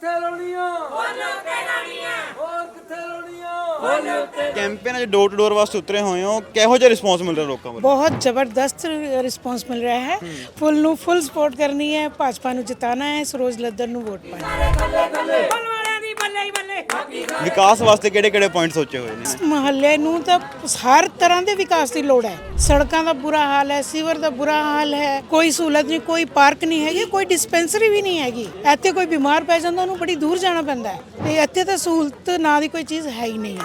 ਕਿੱਥੇ ਲਾਉਣੀਆਂ? ਬੋਲੋ ਤੇ ਲਾਉਣੀਆਂ? ਹੋਰ ਕਿੱਥੇ ਲਾਉਣੀਆਂ? ਕੈਂਪੇਨ ਅੱਜ ਡੋਰ ਟੂ ਡੋਰ ਵਾਸਤੇ ਉਤਰੇ ਹੋਏ ਹੋ। ਕਿਹੋ ਜਿਹਾ ਰਿਸਪੌਂਸ ਮਿਲ ਰਿਹਾ ਲੋਕਾਂ ਵੱਲੋਂ? ਬਹੁਤ ਜ਼ਬਰਦਸਤ ਰਿਸਪੌਂਸ ਮਿਲ ਰਿਹਾ ਹੈ। ਫੁੱਲ ਨੂੰ ਫੁੱਲ ਸਪੋਰਟ ਕਰਨੀ ਹੈ। ਭਾਜਪਾ ਨੂੰ ਜਿਤਾਣਾ ਹੈ। ਸਰੋਜ ਲੱਦਰ ਨੂੰ ਵੋਟ ਪਾਣੀ ਵਿਕਾਸ ਵਾਸਤੇ ਕਿਹੜੇ ਕਿਹੜੇ ਪੁਆਇੰਟ ਸੋਚੇ ਹੋਏ ਨੇ? ਇਸ ਮਹੱਲੇ ਨੂੰ ਤਾਂ ਹਰ ਤਰ੍ਹਾਂ ਦੇ ਵਿਕਾਸ ਦੀ ਲੋੜ ਹੈ। ਸੜਕਾਂ ਦਾ ਬੁਰਾ ਹਾਲ ਹੈ ਸੀਵਰ ਦਾ ਬੁਰਾ ਹਾਲ ਹੈ ਕੋਈ ਸਹੂਲਤ ਨਹੀਂ ਕੋਈ ਪਾਰਕ ਨਹੀਂ ਹੈਗੀ ਕੋਈ ਡਿਸਪੈਂਸਰੀ ਵੀ ਨਹੀਂ ਹੈਗੀ। ਇੱਥੇ ਕੋਈ ਬਿਮਾਰ ਪੈ ਜਾਂਦਾ ਉਹਨੂੰ ਬੜੀ ਦੂਰ ਜਾਣਾ ਪੈਂਦਾ ਹੈ। ਤੇ ਇੱਥੇ ਤਾਂ ਸਹੂਲਤ ਨਾਂ ਦੀ ਕੋਈ ਚੀਜ਼ ਹੈ ਹੀ ਨਹੀਂ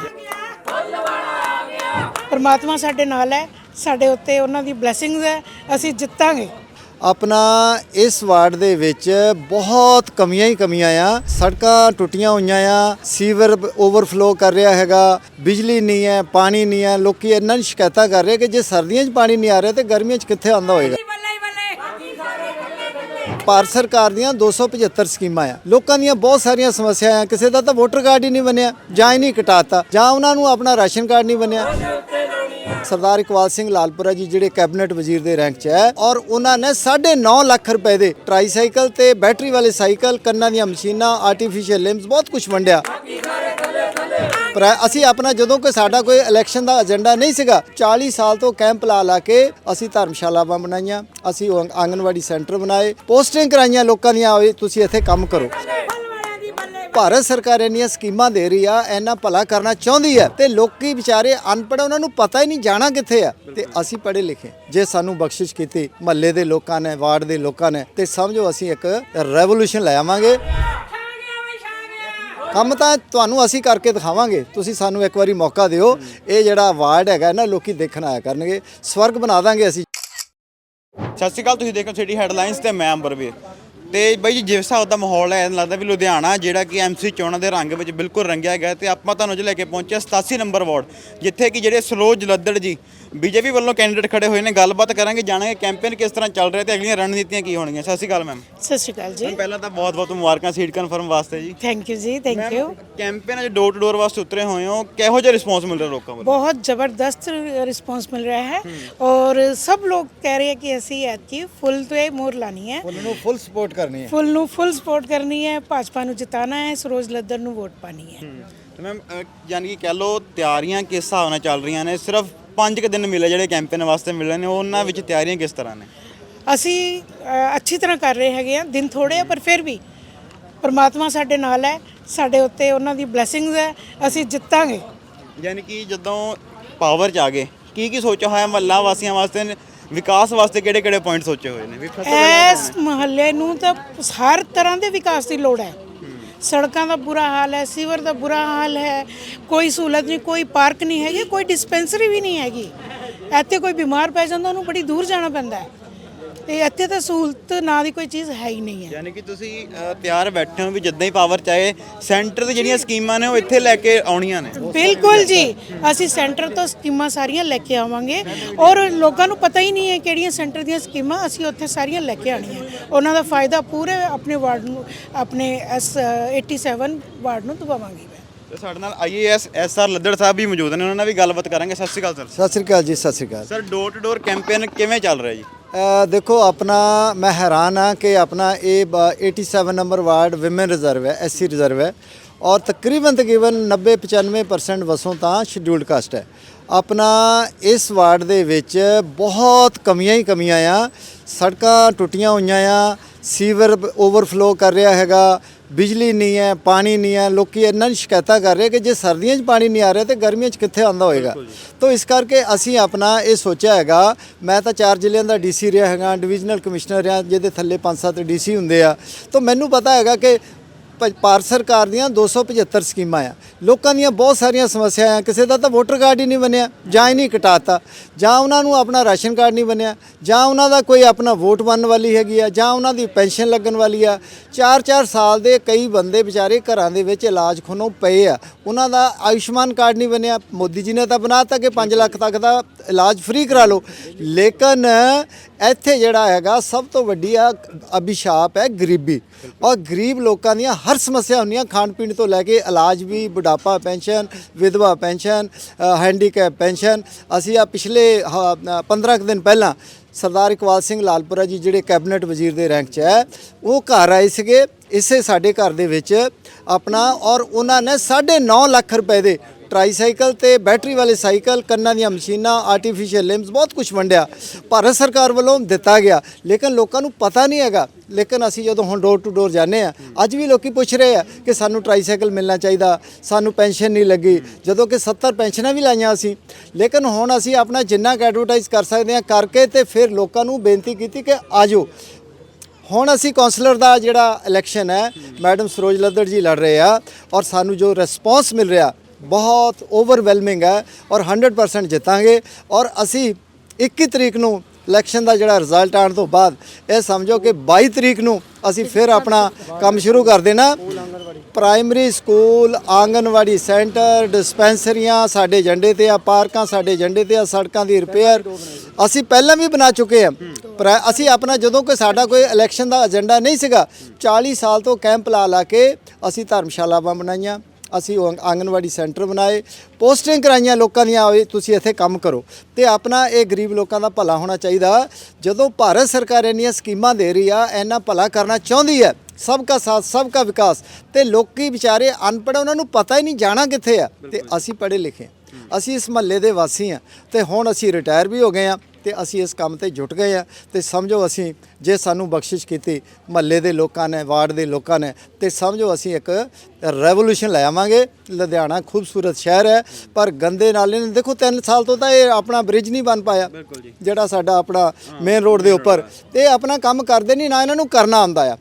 ਪਰਮਾਤਮਾ ਸਾਡੇ ਨਾਲ ਹੈ ਸਾਡੇ ਉੱਤੇ ਉਹਨਾਂ ਦੀ ਬਲੇਸਿੰਗਸ ਹੈ ਅਸੀਂ ਜਿੱਤਾਂਗੇ। ਆਪਣਾ ਇਸ ਵਾਰਡ ਦੇ ਵਿੱਚ ਬਹੁਤ ਕਮੀਆਂ ਹੀ ਕਮੀਆਂ ਆ। ਸੜਕਾਂ ਟੁੱਟੀਆਂ ਹੋਈਆਂ ਆ, ਸੀਵਰ ਓਵਰਫਲੋ ਕਰ ਰਿਹਾ ਹੈਗਾ, ਬਿਜਲੀ ਨਹੀਂ ਹੈ, ਪਾਣੀ ਨਹੀਂ ਹੈ, ਲੋਕੀ ਇੰਨਾਂ ਸ਼ਿਕਾਇਤਾਂ ਕਰ ਰਹੇ ਕਿ ਜੇ ਸਰਦੀਆਂ 'ਚ ਪਾਣੀ ਨਹੀਂ ਆ ਰਿਹਾ ਤੇ ਗਰਮੀਆਂ 'ਚ ਕਿੱਥੇ ਆਉਂਦਾ ਹੋਏਗਾ? ਭਾਰਤ ਸਰਕਾਰ ਦੀਆਂ 275 ਸਕੀਮਾਂ ਆ। ਲੋਕਾਂ ਦੀਆਂ ਬਹੁਤ ਸਾਰੀਆਂ ਸਮੱਸਿਆਵਾਂ ਆ। ਕਿਸੇ ਦਾ ਤਾਂ ਵੋਟਰ ਕਾਰਡ ਹੀ ਨਹੀਂ ਬਣਿਆ, ਜਾਂ ਹੀ ਨਹੀਂ ਕਟਾਤਾ ਜਾਂ ਉਹਨਾਂ ਨੂੰ ਆਪਣਾ ਰਾਸ਼ਨ ਕਾਰਡ ਨਹੀਂ ਬਣਿਆ। ਸਰਦਾਰ ਇਕਬਾਲ ਸਿੰਘ ਲਾਲਪੁਰਾ ਜੀ ਜਿਹੜੇ ਕੈਬਨਿਟ ਵਜ਼ੀਰ ਦੇ ਰੈਂਕ 'ਚ ਹੈ ਔਰ ਉਹਨਾਂ ਨੇ 9.5 ਲੱਖ ਰੁਪਏ ਦੇ ਟਰਾਈਸਾਈਕਲ ਤੇ ਬੈਟਰੀ ਵਾਲੇ ਸਾਈਕਲ, ਕੰਨਾਂ ਦੀਆਂ ਮਸ਼ੀਨਾਂ ਆਰਟੀਫੀਸ਼ੀਅਲ ਲਿੰਬਸ ਬਹੁਤ ਕੁਝ ਵੰਡਿਆ। ਪਰ ਅਸੀਂ ਆਪਣਾ ਜਦੋਂ ਕੋਈ ਸਾਡਾ ਕੋਈ ਇਲੈਕਸ਼ਨ ਦਾ ਏਜੰਡਾ ਨਹੀਂ ਸੀਗਾ 40 ਸਾਲ ਤੋਂ ਕੈਂਪ ਲਾ ਲਾ ਕੇ ਅਸੀਂ ਧਰਮਸ਼ਾਲਾਵਾਂ ਬਣਾਈਆਂ, ਅਸੀਂ ਆਂਗਨਵਾੜੀ ਸੈਂਟਰ ਬਣਾਏ ਪੋਸਟਿੰਗ ਕਰਾਈਆਂ ਲੋਕਾਂ ਦੀਆਂ ਤੁਸੀਂ ਇੱਥੇ ਕੰਮ ਕਰੋ। ਭਾਰਤ ਸਰਕਾਰ ਇੰਨੀਆਂ ਸਕੀਮਾਂ ਦੇ ਰਹੀ ਆ, ਇੰਨਾ ਭਲਾ ਕਰਨਾ ਚਾਹੁੰਦੀ ਹੈ ਤੇ ਲੋਕੀ ਵਿਚਾਰੇ ਅਨਪੜ੍ਹ, ਉਹਨਾਂ ਨੂੰ ਪਤਾ ਹੀ ਨਹੀਂ ਜਾਣਾ ਕਿੱਥੇ ਆ। ਤੇ ਅਸੀਂ ਪੜ੍ਹੇ ਲਿਖੇ। ਜੇ ਸਾਨੂੰ ਬਖਸ਼ਿਸ਼ ਕੀਤੀ, ਮਹੱਲੇ ਦੇ ਲੋਕਾਂ ਨੇ, ਵਾਰਡ ਦੇ ਲੋਕਾਂ ਨੇ, ਤੇ ਸਮਝੋ ਅਸੀਂ ਇੱਕ ਰੈਵੋਲੂਸ਼ਨ ਲੈ ਆਵਾਂਗੇ। ਕੰਮ ਤਾਂ ਤੁਹਾਨੂੰ ਅਸੀਂ ਕਰਕੇ ਦਿਖਾਵਾਂਗੇ। ਤੁਸੀਂ ਸਾਨੂੰ ਇੱਕ ਵਾਰੀ ਮੌਕਾ ਦਿਓ। ਇਹ ਜਿਹੜਾ ਵਾਰਡ ਹੈਗਾ ਨਾ, ਲੋਕੀ ਦੇਖਣ ਆਇਆ ਕਰਨਗੇ। ਸਵਰਗ ਬਣਾ ਦਾਂਗੇ ਅਸੀਂ। ਸਤਿ ਸ਼੍ਰੀ ਅਕਾਲ, ਤੁਸੀਂ ਦੇਖੋ ਸਿਟੀ ਹੈਡਲਾਈਨਸ ਤੇ ਮੈਂ ਅੰਬਰਵੀਰ। ਤੇ ਬਾਈ ਜੀ, ਜਿਸ ਹਿਸਾਬ ਦਾ ਮਾਹੌਲ ਹੈ ਐਂ ਲੱਗਦਾ ਵੀ ਲੁਧਿਆਣਾ, ਜਿਹੜਾ ਕਿ ਐਮਸੀ ਚੋਣਾਂ ਦੇ ਰੰਗ ਵਿੱਚ ਬਿਲਕੁਲ ਰੰਗਿਆ ਗਿਆ ਤੇ ਆਪਾਂ ਤੁਹਾਨੂੰ ਅੱਜ ਲੈ ਕੇ ਪਹੁੰਚੇ ਹਾਂ 87 ਨੰਬਰ ਵਾਰਡ, ਜਿੱਥੇ ਕਿ ਜਿਹੜੇ ਸਲੋਜ ਲੱਦੜ ਜੀ ਬੀਜੇਪੀ ਵੱਲੋਂ ਕੈਂਡੀਡੇਟ ਖੜੇ ਹੋਏ ਨੇ ਗੱਲਬਾਤ ਕਰਾਂਗੇ ਜਾਣਾਂਗੇ ਕੈਂਪੇਨ ਕਿਸ ਤਰ੍ਹਾਂ ਚੱਲ ਰਿਹਾ ਤੇ ਅਗਲੀਆਂ ਰਣਨੀਤੀਆਂ ਕੀ ਹੋਣਗੀਆਂ ਸਤਿ ਸ਼੍ਰੀ ਅਕਾਲ ਮੈਮ ਸਤਿ ਸ਼੍ਰੀ ਅਕਾਲ ਜੀ ਪਹਿਲਾਂ ਤਾਂ ਬਹੁਤ ਬਹੁਤ ਮੁਬਾਰਕਾਂ ਸੀਟ ਕਨਫਰਮ ਵਾਸਤੇ ਜੀ ਥੈਂਕ ਯੂ ਜੀ ਥੈਂਕ ਯੂ ਕੈਂਪੇਨ ਅੱਜ ਡੋਰ ਟੂ ਡੋਰ ਵਾਸਤੇ ਉਤਰੇ ਹੋਏ ਹੋ ਕਿਹੋ ਜਿਹਾ ਰਿਸਪੌਂਸ ਮਿਲ ਰਿਹਾ ਲੋਕਾਂ ਵੱਲੋਂ बहुत ज़बरदस्त रिस्पांस मिल रहा है और सब लोग कह रहे हैं कि ਅਸੀਂ ਐਤਕੀ ਫੁੱਲ ਤੇ ਮੋਰ ਲਾਣੀ ਹੈ ਉਹਨਾਂ ਨੂੰ ਫੁੱਲ ਸਪੋਰਟ ਕਰਨੀ ਹੈ ਫੁੱਲ ਨੂੰ ਫੁੱਲ ਸਪੋਰਟ ਕਰਨੀ ਹੈ ਭਾਜਪਾ ਨੂੰ ਜਿਤਾਣਾ ਹੈ ਸਰੋਜ ਲੱਦਰ ਨੂੰ ਵੋਟ ਪਾਣੀ ਹੈ ਤੇ ਮੈਮ ਯਾਨੀ ਕਿ ਕਹਿ ਲਓ ਤਿਆਰੀਆਂ ਕਿਸ ਹਿਸਾਬ ਨਾਲ ਚੱਲ ਰਹੀਆਂ ਨੇ ਸਿਰਫ 5 ਕੁ ਦਿਨ ਮਿਲੇ ਜਿਹੜੇ ਕੈਂਪੇਨ ਵਾਸਤੇ ਮਿਲੇ ਨੇ ਉਹਨਾਂ ਵਿੱਚ ਤਿਆਰੀਆਂ ਕਿਸ ਤਰ੍ਹਾਂ ਨੇ? ਅਸੀਂ ਅ, ਅੱਛੀ ਤਰ੍ਹਾਂ ਕਰ ਰਹੇ ਹੈਗੇ ਆ ਦਿਨ ਥੋੜੇ ਆ ਪਰ ਫਿਰ ਵੀ ਪਰਮਾਤਮਾ ਸਾਡੇ ਨਾਲ ਹੈ ਸਾਡੇ ਉੱਤੇ ਉਹਨਾਂ ਦੀ ਬਲੇਸਿੰਗਸ ਹੈ ਅਸੀਂ ਜਿੱਤਾਂਗੇ। ਯਾਨੀ ਕਿ ਜਦੋਂ ਪਾਵਰ ਚ ਆ ਗਏ ਕੀ ਕੀ ਸੋਚਿਆ ਹੋਇਆ ਮਹੱਲਾ ਵਾਸੀਆਂ ਵਾਸਤੇ ਨੇ? ਵਿਕਾਸ ਵਾਸਤੇ ਕਿਹੜੇ ਕਿਹੜੇ ਪੁਆਇੰਟ ਸੋਚੇ ਹੋਏ ਨੇ? ਵੀ ਫਸਲ ਇਸ ਮਹੱਲੇ ਨੂੰ ਤਾਂ ਹਰ ਤਰ੍ਹਾਂ ਦੇ ਵਿਕਾਸ ਦੀ ਲੋੜ ਹੈ। ਸੜਕਾਂ ਦਾ ਬੁਰਾ ਹਾਲ ਹੈ, ਸੀਵਰ ਦਾ ਬੁਰਾ ਹਾਲ ਹੈ, ਕੋਈ ਸਹੂਲਤ ਨਹੀਂ, ਕੋਈ ਪਾਰਕ ਨਹੀਂ ਹੈਗੀ, ਕੋਈ ਡਿਸਪੈਂਸਰੀ ਵੀ ਨਹੀਂ ਹੈਗੀ। ਇੱਥੇ ਕੋਈ ਬਿਮਾਰ ਪੈ ਜਾਂਦਾ, ਉਹਨੂੰ ਬੜੀ ਦੂਰ ਜਾਣਾ ਪੈਂਦਾ ਹੈ। ਤੇ ਇੱਥੇ ਤਾਂ ਸਹੂਲਤ ਨਾਂ ਦੀ ਕੋਈ ਚੀਜ਼ ਹੈ ਹੀ ਨਹੀਂ ਹੈ। ਯਾਨੀ ਕਿ ਤੁਸੀਂ ਅ, ਤਿਆਰ ਬੈਠੇ ਹੋ ਵੀ ਜਿੱਦਾਂ ਹੀ ਪਾਵਰ ਚਾਹੇ ਸੈਂਟਰ ਦੀ ਜਿਹੜੀਆਂ ਸਕੀਮਾਂ ਨੇ ਉਹ ਇੱਥੇ ਲੈ ਕੇ ਆਉਣੀਆਂ ਨੇ। ਬਿਲਕੁਲ ਜੀ। ਅਸੀਂ ਸੈਂਟਰ ਤੋਂ ਸਕੀਮਾਂ ਸਾਰੀਆਂ ਲੈ ਕੇ ਆਵਾਂਗੇ ਔਰ ਲੋਕਾਂ ਨੂੰ ਪਤਾ ਹੀ ਨਹੀਂ ਹੈ ਕਿਹੜੀਆਂ ਸੈਂਟਰ ਦੀਆਂ ਸਕੀਮਾਂ ਅਸੀਂ ਉੱਥੇ ਸਾਰੀਆਂ ਲੈ ਕੇ ਆਣੀਆਂ ਉਹਨਾਂ ਦਾ ਫਾਇਦਾ ਪੂਰੇ ਆਪਣੇ ਵਾਰਡ ਨੂੰ ਆਪਣੇ ਐਸ 87 ਵਾਰਡ ਨੂੰ ਦਵਾਵਾਂਗੇ। ਤੇ ਸਾਡੇ ਨਾਲ ਆਈਏਐਸ ਐਸਆਰ ਲੱਦੜ ਸਾਹਿਬ ਵੀ ਮੌਜੂਦ ਨੇ ਉਹਨਾਂ ਨਾਲ ਵੀ ਗੱਲਬਾਤ ਕਰਾਂਗੇ। ਸਤਿ ਸ਼੍ਰੀ ਅਕਾਲ ਸਰ। ਸਤਿ Sri Akal ji Sat Sri Akal. Sir door to door campaign ਕਿਵੇਂ ਚੱਲ ਰਿਹਾ ਜੀ? ਦੇਖੋ, ਆਪਣਾ ਮੈਂ ਹੈਰਾਨ ਆ ਕਿ ਆਪਣਾ ਇਹ ਬ- 87 ਨੰਬਰ ਵਾਰਡ ਵਿਮਨ ਰਿਜ਼ਰਵ ਹੈ ਐਸਸੀ ਰਿਜ਼ਰਵ ਹੈ ਔਰ ਤਕਰੀਬਨ ਤਕਰੀਬਨ 90 95% ਵਸੋਂ ਤਾਂ ਸ਼ਡਿਊਲਡ ਕਾਸਟ ਹੈ। ਆਪਣਾ ਇਸ ਵਾਰਡ ਦੇ ਵਿੱਚ ਬਹੁਤ ਕਮੀਆਂ ਹੀ ਕਮੀਆਂ ਆ। ਸੜਕਾਂ ਟੁੱਟੀਆਂ ਹੋਈਆਂ ਆ, ਸੀਵਰ ਓਵਰਫਲੋ ਕਰ ਰਿਹਾ ਹੈਗਾ ਬਿਜਲੀ ਨਹੀਂ ਹੈ ਪਾਣੀ ਨਹੀਂ ਹੈ ਲੋਕੀ ਇੰਨਾਂ ਸ਼ਿਕਾਇਤਾਂ ਕਰ ਰਹੇ ਕਿ ਜੇ ਸਰਦੀਆਂ 'ਚ ਪਾਣੀ ਨਹੀਂ ਆ ਰਿਹਾ ਤੇ ਗਰਮੀਆਂ 'ਚ ਕਿੱਥੇ ਆਉਂਦਾ ਹੋਏਗਾ। ਤੋਂ ਇਸ ਕਰਕੇ ਅਸੀਂ ਆਪਣਾ ਇਹ ਸੋਚਿਆ ਹੈਗਾ ਮੈਂ ਤਾਂ ਚਾਰ ਜ਼ਿਲ੍ਹਿਆਂ ਦਾ ਡੀਸੀ ਰਿਹਾ ਹੈਗਾ ਡਿਵੀਜ਼ਨਲ ਕਮਿਸ਼ਨਰ ਰਿਹਾ ਜਿਹਦੇ ਥੱਲੇ 5-7 ਡੀਸੀ ਹੁੰਦੇ ਆ। ਤੋਂ ਮੈਨੂੰ ਪਤਾ ਹੈਗਾ ਕਿ ਭਾਰਤ ਸਰਕਾਰ ਦੀਆਂ 275 ਸਕੀਮਾਂ ਆ। ਲੋਕਾਂ ਦੀਆਂ ਬਹੁਤ ਸਾਰੀਆਂ ਸਮੱਸਿਆਵਾਂ ਆ। ਕਿਸੇ ਦਾ ਤਾਂ ਵੋਟਰ ਕਾਰਡ ਹੀ ਨਹੀਂ ਬਣਿਆ, ਜਾਂ ਹੀ ਨਹੀਂ ਕਟਾਤਾ। ਜਾਂ ਉਹਨਾਂ ਨੂੰ ਆਪਣਾ ਰਾਸ਼ਨ ਕਾਰਡ ਨਹੀਂ ਬਣਿਆ, ਜਾਂ ਉਹਨਾਂ ਦਾ ਕੋਈ ਆਪਣਾ ਵੋਟ ਬਣਨ ਵਾਲੀ ਹੈਗੀ ਆ, ਜਾਂ ਉਹਨਾਂ ਦੀ ਪੈਨਸ਼ਨ ਲੱਗਣ ਵਾਲੀ ਆ। 4-4 ਸਾਲ ਦੇ ਕਈ ਬੰਦੇ ਵਿਚਾਰੇ ਘਰਾਂ ਦੇ ਵਿੱਚ ਇਲਾਜ ਖੁਨੋਂ ਪਏ ਆ। ਉਹਨਾਂ ਦਾ ਆਯੁਸ਼ਮਾਨ ਕਾਰਡ ਨਹੀਂ ਬਣਿਆ। ਮੋਦੀ ਜੀ ਨੇ ਤਾਂ ਬਣਾਤਾ ਕਿ 5 ਲੱਖ ਤੱਕ ਦਾ ਇਲਾਜ ਫ੍ਰੀ ਕਰਾ ਲਓ। ਲੇਕਿਨ ਇੱਥੇ ਜਿਹੜਾ ਹੈਗਾ, ਸਭ ਤੋਂ ਵੱਡੀ ਆ, ਅਭਿਸ਼ਾਪ ਹੈ ਗਰੀਬੀ। ਔਰ ਗਰੀਬ ਲੋਕਾਂ ਦੀਆਂ ਹਰ ਸਮੱਸਿਆ ਹੁੰਦੀਆਂ। ਖਾਣ ਪੀਣ ਤੋਂ ਲੈ ਕੇ ਇਲਾਜ ਵੀ, ਬੁਢਾਪਾ ਪੈਨਸ਼ਨ, ਵਿਧਵਾ ਪੈਨਸ਼ਨ ਹੈਂਡੀਕੈਪ ਪੈਨਸ਼ਨ। ਅਸੀਂ ਆ ਪਿਛਲੇ, ਹ- 15 ਕੁ ਦਿਨ ਪਹਿਲਾਂ ਸਰਦਾਰ ਇਕਬਾਲ ਸਿੰਘ ਲਾਲਪੁਰਾ ਜੀ ਜਿਹੜੇ ਕੈਬਨਿਟ ਵਜ਼ੀਰ ਦੇ ਰੈਂਕ 'ਚ ਹੈ, ਉਹ ਘਰ ਆਏ ਸੀਗੇ, ਇਸੇ ਸਾਡੇ ਘਰ ਦੇ ਵਿੱਚ ਆਪਣਾ ਔਰ ਉਹਨਾਂ ਨੇ 9.5 ਲੱਖ ਰੁਪਏ ਦੇ ਟ੍ਰਾਈਸਾਈਕਲ ਤੇ ਬੈਟਰੀ ਵਾਲੇ ਸਾਈਕਲ ਕੰਨਾਂ ਦੀਆਂ ਮਸ਼ੀਨਾਂ ਆਰਟੀਫੀਸ਼ੀਅਲ ਲਿੰਬਸ ਬਹੁਤ ਕੁਝ ਵੰਡਿਆ। ਭਾਰਤ ਸਰਕਾਰ ਵੱਲੋਂ ਦਿੱਤਾ ਗਿਆ। ਲੇਕਿਨ ਲੋਕਾਂ ਨੂੰ ਪਤਾ ਨਹੀਂ ਹੈਗਾ। ਲੇਕਿਨ ਅਸੀਂ ਜਦੋਂ ਹੁਣ ਡੋਰ ਟੂ ਡੋਰ ਜਾਂਦੇ ਆ ਅੱਜ ਵੀ ਲੋਕੀ ਪੁੱਛ ਰਹੇ ਆ ਕਿ ਸਾਨੂੰ ਟ੍ਰਾਈਸਾਈਕਲ ਮਿਲਣਾ ਚਾਹੀਦਾ, ਸਾਨੂੰ ਪੈਨਸ਼ਨ ਨਹੀਂ ਲੱਗੀ। ਜਦੋਂ ਕਿ 70 ਪੈਨਸ਼ਨਾਂ ਵੀ ਲਾਈਆਂ ਅਸੀਂ। ਲੇਕਿਨ ਹੁਣ ਅਸੀਂ ਆਪਣਾ ਜਿੰਨਾ ਕੁ ਐਡਵਰਟਾਈਜ਼ ਕਰ ਸਕਦੇ ਆ ਕਰਕੇ ਤੇ ਫਿਰ ਲੋਕਾਂ ਨੂੰ ਬੇਨਤੀ ਕੀਤੀ ਕਿ ਆਜੋ। ਹੁਣ ਅਸੀਂ ਕਾਉਂਸਲਰ ਦਾ ਜਿਹੜਾ ਇਲੈਕਸ਼ਨ ਹੈ, ਮੈਡਮ ਸਰੋਜ ਲੱਦੜ ਜੀ ਲੜ ਰਹੇ ਆ ਔਰ ਸਾਨੂੰ ਜੋ ਰਿਸਪੌਂਸ ਮਿਲ ਰਿਹਾ ਬਹੁਤ ਓਵਰਵੈਲਮਿੰਗ ਹੈ ਔਰ 100% ਜਿੱਤਾਂਗੇ ਔਰ ਅਸੀਂ 21 ਤਰੀਕ ਨੂੰ ਇਲੈਕਸ਼ਨ ਦਾ ਜਿਹੜਾ ਰਿਜ਼ਲਟ ਆਉਣ ਤੋਂ ਬਾਅਦ ਇਹ ਸਮਝੋ ਕਿ 22 ਤਰੀਕ ਨੂੰ ਅਸੀਂ ਫਿਰ ਆਪਣਾ ਕੰਮ ਸ਼ੁਰੂ ਕਰ ਦੇਣਾ। ਪ੍ਰਾਇਮਰੀ ਸਕੂਲ ਆਂਗਨਵਾੜੀ ਸੈਂਟਰ ਡਿਸਪੈਂਸਰੀਆਂ ਸਾਡੇ ਏਜੰਡੇ ਤੇ ਆ, ਪਾਰਕਾਂ ਸਾਡੇ ਏਜੰਡੇ ਤੇ ਆ, ਸੜਕਾਂ ਦੀ ਰਿਪੇਅਰ ਅਸੀਂ ਪਹਿਲਾਂ ਵੀ ਬਣਾ ਚੁੱਕੇ ਹਾਂ। ਪਰ ਅਸੀਂ ਆਪਣਾ ਜਦੋਂ ਕੋਈ ਸਾਡਾ ਕੋਈ ਇਲੈਕਸ਼ਨ ਦਾ ਏਜੰਡਾ ਨਹੀਂ ਸੀਗਾ 40 ਸਾਲ ਤੋਂ ਕੈਂਪ ਲਾ ਲਾ ਕੇ ਅਸੀਂ ਧਰਮਸ਼ਾਲਾਵਾਂ ਬਣਾਈਆਂ। ਅਸੀਂ ਉਹ ਆਂਗਨਵਾੜੀ ਸੈਂਟਰ ਬਣਾਏ ਪੋਸਟਿੰਗ ਕਰਾਈਆਂ ਲੋਕਾਂ ਦੀਆਂ ਆਵੇ ਤੁਸੀਂ ਇੱਥੇ ਕੰਮ ਕਰੋ। ਤੇ ਆਪਣਾ ਇਹ ਗਰੀਬ ਲੋਕਾਂ ਦਾ ਭਲਾ ਹੋਣਾ ਚਾਹੀਦਾ। ਜਦੋਂ ਭਾਰਤ ਸਰਕਾਰ ਇੰਨੀਆਂ ਸਕੀਮਾਂ ਦੇ ਰਹੀ ਆ ਇੰਨਾ ਭਲਾ ਕਰਨਾ ਚਾਹੁੰਦੀ ਹੈ ਸਭ ਕਾ ਸਾਥ ਸਭ ਕਾ ਵਿਕਾਸ ਤੇ ਲੋਕੀ ਵਿਚਾਰੇ ਅਨਪੜ੍ਹ ਉਹਨਾਂ ਨੂੰ ਪਤਾ ਹੀ ਨਹੀਂ ਜਾਣਾ ਕਿੱਥੇ ਆ। ਤੇ ਅਸੀਂ ਪੜ੍ਹੇ ਲਿਖੇ। ਅਸੀਂ ਇਸ ਮਹੱਲੇ ਦੇ ਵਾਸੀ ਆ। ਤੇ ਹੁਣ ਅਸੀਂ ਰਿਟਾਇਰ ਵੀ ਹੋ ਗਏ ਆ। ਤੇ ਅਸੀਂ ਇਸ ਕੰਮ ਤੇ ਜੁਟ ਗਏ ਆ ਤੇ ਸਮਝੋ ਅਸੀਂ ਜੇ ਸਾਨੂੰ ਬਖਸ਼ਿਸ਼ ਕੀਤੀ ਮਹੱਲੇ ਦੇ ਲੋਕਾਂ ਨੇ ਵਾਰਡ ਦੇ ਲੋਕਾਂ ਨੇ ਤੇ ਸਮਝੋ ਅਸੀਂ ਇੱਕ ਰੈਵੋਲੂਸ਼ਨ ਲੈ ਆਵਾਂਗੇ। ਲੁਧਿਆਣਾ ਖੂਬਸੂਰਤ ਸ਼ਹਿਰ ਹੈ ਪਰ ਗੰਦੇ ਨਾਲੇ ਨੇ ਦੇਖੋ 3 ਸਾਲ ਤੋਂ ਤਾਂ ਇਹ ਆਪਣਾ ਬ੍ਰਿਜ ਨਹੀਂ ਬਣ ਪਾਇਆ ਜਿਹੜਾ ਸਾਡਾ ਆਪਣਾ ਮੇਨ ਰੋਡ ਦੇ ਉੱਪਰ। ਤੇ ਇਹ ਆਪਣਾ ਕੰਮ ਕਰਦੇ ਨਹੀਂ ਨਾ ਇਹਨਾਂ ਨੂੰ ਕਰਨਾ ਆਉਂਦਾ ਆ।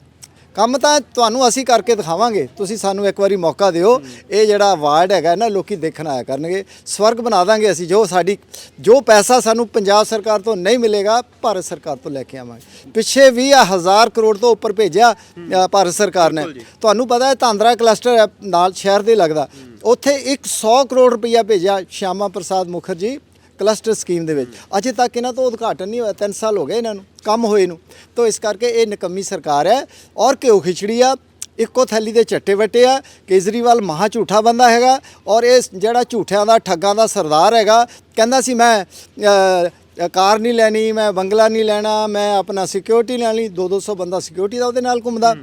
ਕੰਮ ਤਾਂ ਤੁਹਾਨੂੰ ਅਸੀਂ ਕਰਕੇ ਦਿਖਾਵਾਂਗੇ। ਤੁਸੀਂ ਸਾਨੂੰ ਇੱਕ ਵਾਰੀ ਮੌਕਾ ਦਿਓ। ਇਹ ਜਿਹੜਾ ਵਾਰਡ ਹੈਗਾ ਨਾ ਲੋਕੀ ਦੇਖਣ ਆਇਆ ਕਰਨਗੇ। ਸਵਰਗ ਬਣਾ ਦਾਂਗੇ ਅਸੀਂ ਜੋ ਸਾਡੀ ਜੋ ਪੈਸਾ ਸਾਨੂੰ ਪੰਜਾਬ ਸਰਕਾਰ ਤੋਂ ਨਹੀਂ ਮਿਲੇਗਾ ਭਾਰਤ ਸਰਕਾਰ ਤੋਂ ਲੈ ਕੇ ਆਵਾਂਗੇ। ਪਿੱਛੇ ਵੀ ਆ ਹਜ਼ਾਰ ਕਰੋੜ ਤੋਂ ਉੱਪਰ ਭੇਜਿਆ ਭਾਰਤ ਸਰਕਾਰ ਨੇ। ਤੁਹਾਨੂੰ ਪਤਾ ਹੈ ਤਾਂਦਰਾ ਕਲਸਟਰ ਨਾਲ ਸ਼ਹਿਰ ਦੇ ਲੱਗਦਾ। ਉੱਥੇ 100 ਕਰੋੜ ਰੁਪਈਆ ਭੇਜਿਆ ਸ਼ਿਆਮਾ ਪ੍ਰਸਾਦ ਮੁਖਰਜੀ। ਕਲਸਟਰ ਸਕੀਮ ਦੇ ਵਿੱਚ। ਅਜੇ ਤੱਕ ਇਹਨਾਂ ਤੋਂ ਉਦਘਾਟਨ ਨਹੀਂ ਹੋਇਆ 3 ਸਾਲ ਹੋ ਗਏ ਇਹਨਾਂ ਨੂੰ, ਕੰਮ ਹੋਏ ਨੂੰ। ਤਾਂ ਇਸ ਕਰਕੇ ਇਹ ਨਿਕੰਮੀ ਸਰਕਾਰ ਹੈ ਔਰ ਘਿਓ ਖਿਚੜੀ ਆ, ਇੱਕੋ ਥੈਲੀ ਦੇ ਚੱਟੇ ਵੱਟੇ ਆ, ਕੇਜਰੀਵਾਲ ਮਹਾ ਝੂਠਾ ਬੰਦਾ ਹੈਗਾ ਔਰ ਇਹ ਜਿਹੜਾ ਝੂਠਿਆਂ ਦਾ, ਠੱਗਾਂ ਦਾ ਸਰਦਾਰ ਹੈਗਾ, ਕਹਿੰਦਾ ਸੀ ਮੈਂ ਕਾਰ ਨਹੀਂ ਲੈਣੀ, ਮੈਂ ਬੰਗਲਾ ਨਹੀਂ ਲੈਣਾ, ਮੈਂ ਆਪਣਾ ਸਿਕਿਉਰਿਟੀ ਲੈਣੀ 2-200 ਬੰਦਾ ਸਿਕਿਉਰਿਟੀ ਦਾ ਉਹਦੇ ਨਾਲ ਘੁੰਮਦਾ।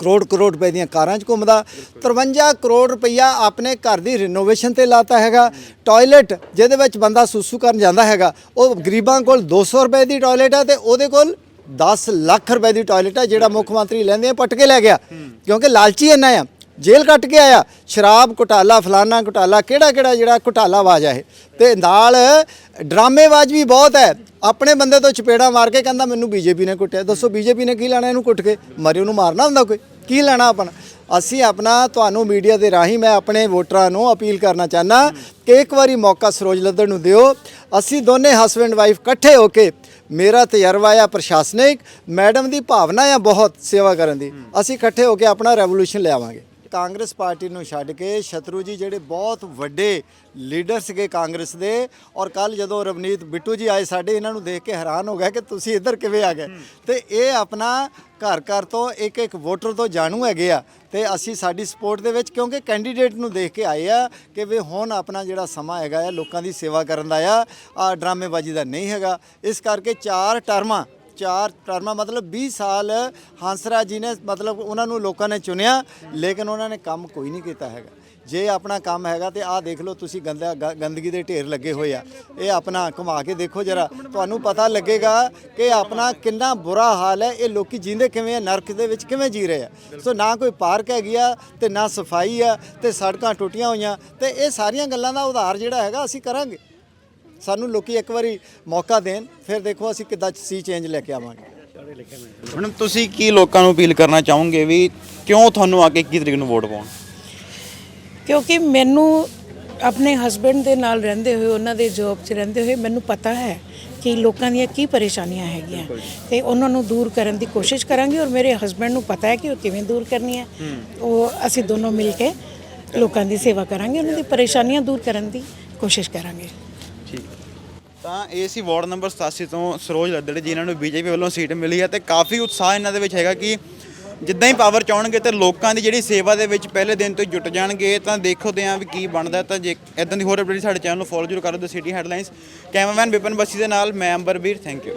ਕਰੋੜ ਕਰੋੜ ਰੁਪਏ ਦੀਆਂ ਕਾਰਾਂ 'ਚ ਘੁੰਮਦਾ। 53 ਕਰੋੜ ਰੁਪਈਆ ਆਪਣੇ ਘਰ ਦੀ ਰਿਨੋਵੇਸ਼ਨ ਤੇ ਲਾਤਾ ਹੈਗਾ। ਟਾਇਲਟ ਜਿਹਦੇ ਵਿੱਚ ਬੰਦਾ ਸੁਸੂ ਕਰਨ ਜਾਂਦਾ ਹੈਗਾ। ਉਹ ਗਰੀਬਾਂ ਕੋਲ 200 ਰੁਪਏ ਦੀ ਟਾਇਲਟ ਹੈ ਤੇ ਉਹਦੇ ਕੋਲ 10 ਲੱਖ ਰੁਪਏ ਦੀ ਟਾਇਲਟ ਹੈ ਜਿਹੜਾ ਮੁੱਖ ਮੰਤਰੀ ਲੈਂਦੇ ਆ, ਪਟ ਕੇ ਲੈ ਗਿਆ। ਕਿਉਂਕਿ ਲਾਲਚੀ ਇੰਨਾ ਆ। ਜੇਲ੍ਹ ਕੱਟ ਕੇ ਆਇਆ। ਸ਼ਰਾਬ ਘੁਟਾਲਾ, ਫਲਾਨਾ ਘੁਟਾਲਾ ਕਿਹੜਾ ਕਿਹੜਾ ਜਿਹੜਾ ਘੁਟਾਲਾ ਬਾਜ ਹੈ ਤੇ ਨਾਲ ਡਰਾਮੇਵਾਜ਼ ਵੀ ਬਹੁਤ ਹੈ। ਆਪਣੇ ਬੰਦੇ ਤੋਂ ਚਪੇੜਾ ਮਾਰ ਕੇ ਕਹਿੰਦਾ, ਮੈਨੂੰ ਬੀਜੇਪੀ ਨੇ ਕੁੱਟਿਆ। ਦੱਸੋ ਬੀਜੇਪੀ ਨੇ ਕੀ ਲੈਣਾ ਇਹਨੂੰ ਕੁੱਟ ਕੇ? ਮਰੇ ਉਹਨੂੰ ਮਾਰਨਾ ਹੁੰਦਾ ਕੋਈ? ਕੀ ਲੈਣਾ ਆਪਣਾ? ਅਸੀਂ ਆਪਣਾ ਤੁਹਾਨੂੰ ਮੀਡੀਆ ਦੇ ਰਾਹੀਂ ਮੈਂ ਆਪਣੇ ਵੋਟਰਾਂ ਨੂੰ ਅਪੀਲ ਕਰਨਾ ਚਾਹਨਾ ਕਿ ਇੱਕ ਵਾਰੀ ਮੌਕਾ ਸਰੋਜ ਲੱਦੜ ਨੂੰ ਦਿਓ। ਅਸੀਂ ਦੋਨੇ ਹਸਬੈਂਡ ਵਾਈਫ ਇਕੱਠੇ ਹੋ ਕੇ ਮੇਰਾ ਤਜਰਬਾ ਆ ਪ੍ਰਸ਼ਾਸਨਿਕ, ਮੈਡਮ ਦੀ ਭਾਵਨਾ ਆ ਬਹੁਤ ਸੇਵਾ ਕਰਨ ਦੀ। ਅਸੀਂ ਇਕੱਠੇ ਹੋ ਕੇ ਆਪਣਾ ਰੈਵੋਲੂਸ਼ਨ ਲਿਆਵਾਂਗੇ। ਕਾਂਗਰਸ ਪਾਰਟੀ ਨੂੰ ਛੱਡ ਕੇ ਸ਼ਤਰੂ ਜੀ ਜਿਹੜੇ ਬਹੁਤ ਵੱਡੇ ਲੀਡਰ ਸੀਗੇ ਕਾਂਗਰਸ ਦੇ ਔਰ ਕੱਲ ਜਦੋਂ ਰਵਨੀਤ ਬਿੱਟੂ ਜੀ ਆਏ ਸਾਡੇ ਇਹਨਾਂ ਨੂੰ ਦੇਖ ਕੇ ਹੈਰਾਨ ਹੋ ਗਿਆ ਕਿ ਤੁਸੀਂ ਇੱਧਰ ਕਿਵੇਂ ਆ ਗਏ। ਤੇ ਇਹ ਆਪਣਾ ਘਰ ਘਰ ਤੋਂ ਇੱਕ ਇੱਕ ਵੋਟਰ ਤੋਂ ਜਾਣੂ ਹੈਗੇ ਆ ਤੇ ਅਸੀਂ ਸਾਡੀ ਸਪੋਰਟ ਦੇ ਵਿੱਚ ਕਿਉਂਕਿ ਕੈਂਡੀਡੇਟ ਨੂੰ ਦੇਖ ਕੇ ਆਏ ਆ ਕਿ ਵੀ ਹੁਣ ਆਪਣਾ ਜਿਹੜਾ ਸਮਾਂ ਹੈਗਾ ਆ ਲੋਕਾਂ ਦੀ ਸੇਵਾ ਕਰਨ ਦਾ ਆ ਆ ਡਰਾਮੇਬਾਜ਼ੀ ਦਾ ਨਹੀਂ ਹੈਗਾ। ਇਸ ਕਰਕੇ ਚਾਰ ਟਰਮਾਂ ਚਾਰ ਟਰਮਾਂ, ਮਤਲਬ 20 ਸਾਲ ਹੰਸਰਾਜ ਜੀ ਨੇ, ਮਤਲਬ ਉਹਨਾਂ ਨੂੰ ਲੋਕਾਂ ਨੇ ਚੁਣਿਆ, ਲੇਕਿਨ ਉਹਨਾਂ ਨੇ ਕੰਮ ਕੋਈ ਨਹੀਂ ਕੀਤਾ ਹੈਗਾ। ਜੇ ਆਪਣਾ ਕੰਮ ਹੈਗਾ ਤੇ ਆਹ ਦੇਖ ਲਓ ਤੁਸੀਂ ਗੰਦਾ, ਗ- ਗੰਦਗੀ ਦੇ ਢੇਰ ਲੱਗੇ ਹੋਏ ਆ। ਇਹ ਆਪਣਾ ਘੁਮਾ ਕੇ ਦੇਖੋ ਜਰਾ, ਤੁਹਾਨੂੰ ਪਤਾ ਲੱਗੇਗਾ ਕਿ ਆਪਣਾ ਕਿੰਨਾ ਬੁਰਾ ਹਾਲ ਹੈ। ਇਹ ਲੋਕੀ ਜਿੰਦੇ ਕਿਵੇਂ ਆ? ਨਰਕ ਦੇ ਵਿੱਚ ਕਿਵੇਂ ਜੀ ਰਹੇ ਆ? ਸੋ ਨਾ ਕੋਈ ਪਾਰਕ ਹੈਗੀ ਆ ਤੇ ਨਾ ਸਫ਼ਾਈ ਆ ਤੇ ਸੜਕਾਂ ਟੁੱਟੀਆਂ ਹੋਈਆਂ ਤੇ ਇਹ ਸਾਰੀਆਂ ਗੱਲਾਂ ਦਾ ਉਧਾਰ ਜਿਹੜਾ ਹੈਗਾ ਅਸੀਂ ਕਰਾਂਗੇ। ਸਾਨੂੰ ਲੋਕੀ ਇੱਕ ਵਾਰੀ ਮੌਕਾ ਦੇਣ ਫਿਰ ਦੇਖੋ ਅਸੀਂ ਕਿੱਦਾਂ ਸੀ ਚੇਂਜ ਲੈ ਕੇ ਆਵਾਂਗੇ। ਮੈਡਮ ਤੁਸੀਂ ਕੀ ਲੋਕਾਂ ਨੂੰ ਅਪੀਲ ਕਰਨਾ ਚਾਹੋਗੇ ਵੀ ਕਿਉਂ ਤੁਹਾਨੂੰ ਆ ਕੇ 21 ਤਰੀਕ ਨੂੰ ਵੋਟ ਪਾਉਣ? ਕਿਉਂਕਿ ਮੈਨੂੰ ਆਪਣੇ ਹਸਬੰਡ ਦੇ ਨਾਲ ਰਹਿੰਦੇ ਹੋਏ ਉਹਨਾਂ ਦੇ ਜੌਬ 'ਚ ਰਹਿੰਦੇ ਹੋਏ ਮੈਨੂੰ ਪਤਾ ਹੈ ਕਿ ਲੋਕਾਂ ਦੀਆਂ ਕੀ ਪਰੇਸ਼ਾਨੀਆਂ ਹੈਗੀਆਂ। ਤੇ ਉਹਨਾਂ ਨੂੰ ਦੂਰ ਕਰਨ ਦੀ ਕੋਸ਼ਿਸ਼ ਕਰਾਂਗੇ ਔਰ ਮੇਰੇ ਹਸਬੰਡ ਨੂੰ ਪਤਾ ਹੈ ਕਿ ਉਹ ਕਿਵੇਂ ਦੂਰ ਕਰਨੀ ਹੈ। ਉਹ ਅਸੀਂ ਦੋਨੋਂ ਮਿਲ ਕੇ ਲੋਕਾਂ ਦੀ ਸੇਵਾ ਕਰਾਂਗੇ ਉਹਨਾਂ ਦੀ ਪਰੇਸ਼ਾਨੀਆਂ ਦੂਰ ਕਰਨ ਦੀ ਕੋਸ਼ਿਸ਼ ਕਰਾਂਗੇ। ਤਾਂ ਇਹ ਸੀ ਵਾਰਡ ਨੰਬਰ 87 ਤੋਂ ਸਰੋਜ ਲੱਦੜ ਜੀ ਇਹਨਾਂ ਨੂੰ ਬੀਜੇਪੀ ਵੱਲੋਂ ਸੀਟ ਮਿਲੀ ਹੈ ਤੇ ਕਾਫੀ ਉਤਸ਼ਾਹ ਇਹਨਾਂ ਦੇ ਵਿੱਚ ਹੈਗਾ ਕਿ ਜਿੱਦਾਂ ਹੀ ਪਾਵਰ ਚਾਹਣਗੇ ਤੇ ਲੋਕਾਂ ਦੀ ਜਿਹੜੀ ਸੇਵਾ ਦੇ ਵਿੱਚ ਪਹਿਲੇ ਦਿਨ ਤੋਂ ਹੀ ਜੁਟ ਜਾਣਗੇ, ਤਾਂ ਦੇਖਦੇ ਆਂ ਵੀ ਕੀ ਬਣਦਾ ਤਾਂ ਜੇ ਇਦਾਂ ਦੀ ਹੋਰ ਅਪਡੇਟ ਸਾਡੇ ਚੈਨਲ ਨੂੰ ਫੋਲੋ ਜ਼ਰੂਰ ਕਰੋ the city headlines cameraman Vipan Bassi ਦੇ ਨਾਲ, ਮੈਂ ਅੰਬਰਵੀਰ ਥੈਂਕ ਯੂ